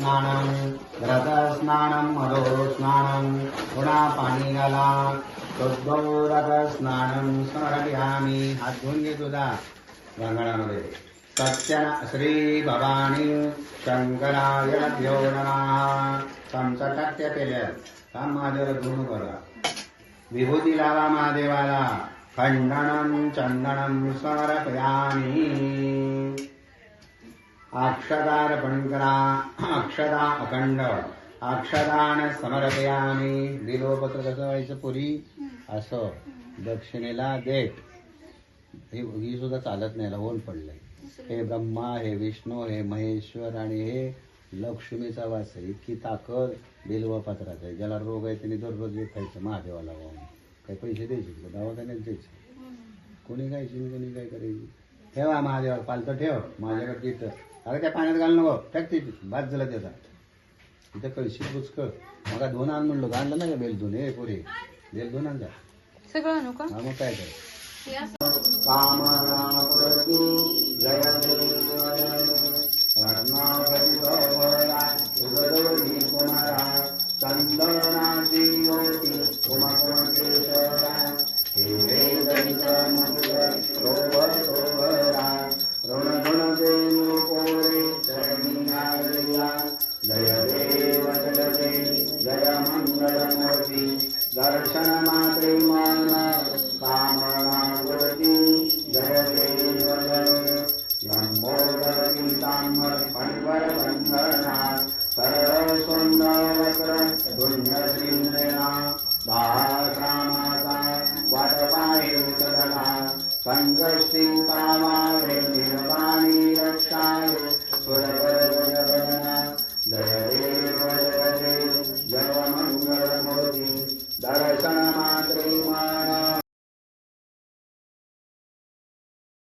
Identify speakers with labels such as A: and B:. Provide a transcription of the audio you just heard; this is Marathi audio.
A: स्नानं रथस्नानं मधोस्नानं पुन्हा पाणी घाला रथस्नानं स्मरयामी। हात धुवून घे तुझा गंगणामध्ये सत्यना श्री भवानी शंकराय भ्यो नमः केल्या काम महादेवाला गुण करा विभूती लावा महादेवाला। खंडनं चंदनं समर्पयामी अक्षदार्पण करा अक्षदा अखंड अक्षदान समर्पयामी बिलोपत्र कसं व्हायचं पुरी असं दक्षिणेला देत ही ही सुद्धा चालत नाही लावून पडलंय. हे ब्रह्मा हे विष्णू हे महेश्वर आणि हे लक्ष्मीचा वास आहे. इतकी ताकद बिल्वपत्रात आहे. ज्याला रोग आहे त्याने दररोज खायचं महादेवाला वाहून. काही पैसे द्यायचे दवाखान्यात द्यायचे. कोणी खायची कोणी काय करायची? ठेवा महादेवाला पालतं ठेव. माझ्याकडे तिथं अरे त्या पाण्यात घाल नको. टाक तिथे भात झाला त्याचा. तिथं कळशी पुचकळ मग दोन आण म्हणलो. आणलं ना का बेल दोन? हे पुरे. बेल दोन आण जा.
B: सगळं आणू का?
A: हा मग काय कर
B: जयदेश्वरी तां
A: वर् परपण्डा सर्वं सुन्दरीन्द्रणा दासामाता वटपाय पञ्चष्टिं तामा वृन्दीनपाणिरक्षाय